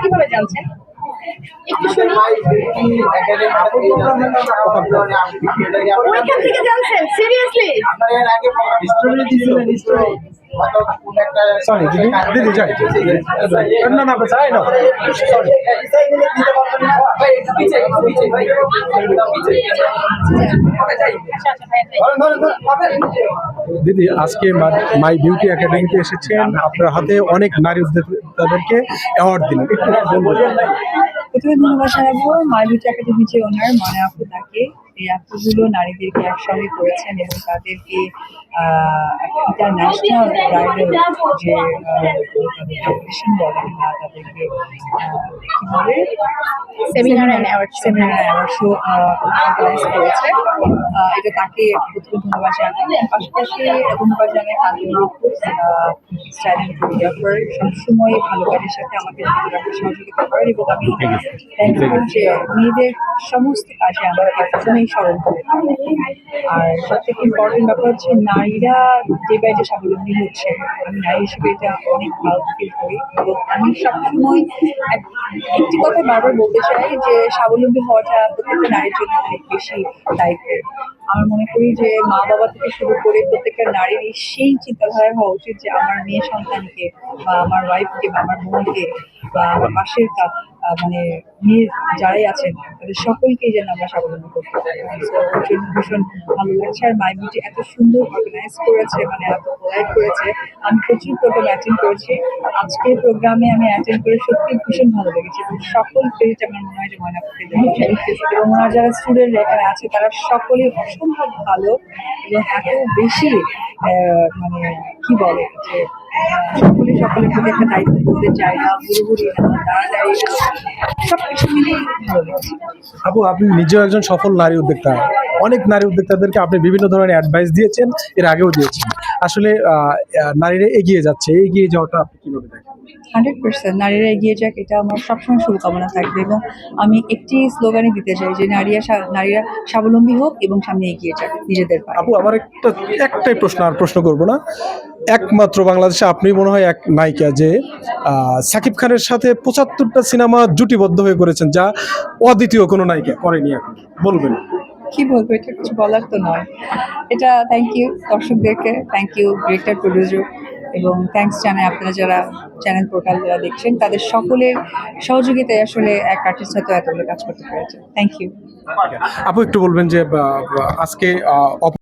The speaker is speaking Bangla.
কীভাবে জানছেন? একটু শুনি ওইখান থেকে জানছেন? সিরিয়াসলি সরি দিদি দিদি যাই না না যাই না। দিদি, আজকে মাই বিউটি একাডেমিতে এসেছেন। আপনার হাতে অনেক নারী উদ্যোক্তাদেরকে অ্যাওয়ার্ড দিলেন। একটু প্রথমে ধন্যবাদ জানাব মাই বিউটি একাডেমি যে ওনার মানে আপু তাকে এই এতগুলো নারীদেরকে একসঙ্গে করেছেন এবং তাদেরকে ইন্টারন্যাশনাল ব্রাইডাল যে কম্পিটিশন বলেন বা তাদেরকে কি বলে Seminar and award seminar award show organise করেছে। আহ, এটা তাকে প্রথমে ধন্যবাদ জানাই। পাশাপাশি ধন্যবাদ জানাই সবসময় ভালো কাজের সাথে আমাকে সহযোগিতা করেন এবং আমি যে মেয়েদের সমস্ত কাজে আমাকে প্রথমেই স্মরণ করে আর সবথেকে ইম্পর্টেন্ট ব্যাপার হচ্ছে নারীরা ডে বাই ডে স্বাবলম্বী হচ্ছে। আমি নারী হিসেবে এটা অনেক ভালো ফিল করি। এবং আমি সবসময় এক একটি কথা বারবার বলতে চাই যে স্বাবলম্বী হওয়াটা প্রত্যেকটা নারীর জন্য অনেক বেশি দায়িত্বের। আমার মনে করি যে মা বাবা থেকে শুরু করে প্রত্যেকটা নারীর সেই চিন্তাধারা হওয়া উচিত যে আমার মেয়ে সন্তানকে বা আমার ওয়াইফকে বা আমার বোনকে বা আমার পাশের কা- আহ, মানে মেয়ে যারাই আছেন তাদের সকলকেই যেন আমরা স্বাবলম্বী করতে পারি। জন্য ভীষণ ভালো লাগছে। আর মাই বিউটি এত সুন্দর অর্গানাইজ করেছে মানে এত কোলাইট করেছে আমি প্রচুর প্রোগ্রাম অ্যাটেন্ড করেছি। আজকের প্রোগ্রামে আমি অ্যাটেন্ড করে সত্যি ভীষণ ভালো লেগেছে। এবং সকল ক্রেডিট আমার মনে হয় যে ময়নাপুরকে দেওয়া এবং ওনার যারা স্টুডেন্ট এখানে আছে তারা সকলে অসম্ভব ভালো এবং এত বেশি আহ, মানে কি বলে যে সকলে প্রতি একটা দায়িত্ব করতে চায় না সব কিছু আপু আপনি নিজেও একজন সফল নারী উদ্যোক্তা। অনেক নারী উদ্যোক্তাদেরকে আপনি বিভিন্ন ধরনের অ্যাডভাইস দিয়েছেন এর আগেও দিয়েছেন। আসলে নারীরা এগিয়ে যাচ্ছে এগিয়ে যাওয়াটা আপনি কীভাবে দেখেন? হান্ড্রেড পার্সেন্ট নারীরা এগিয়ে যাক এটা আমার সবসময় শুভকামনা থাকবে এবং আমি একটি স্লোগানই দিতে চাই যে নারীরা নারীরা স্বাবলম্বী হোক এবং সামনে এগিয়ে যাক নিজেদের আপু আমার একটা একটাই প্রশ্ন আর প্রশ্ন করব না। একমাত্র বাংলাদেশে আপনি মনে হয় এক নায়িকা যে সাকিব খানের সাথে পঁচাত্তরটা সিনেমা জুটিবদ্ধ হয়ে করেছেন যা অদ্বিতীয় কোনো নায়িকা করেনি এখন। বলবেন। কি বলব এটা কিছু বলার তো নয়। এটা থ্যাংক ইউ দর্শকদেরকে থ্যাংক ইউ ডিরেক্টর প্রডিউসার এবং থ্যাঙ্কস জানাই আপনারা যারা চ্যানেল পোর্টাল যারা দেখছেন তাদের সকলের সহযোগিতায় আসলে এক আর্টিস্ট হয়তো এতগুলো কাজ করতে পেরেছে। থ্যাংক ইউ আপু একটু বলবেন যে আজকে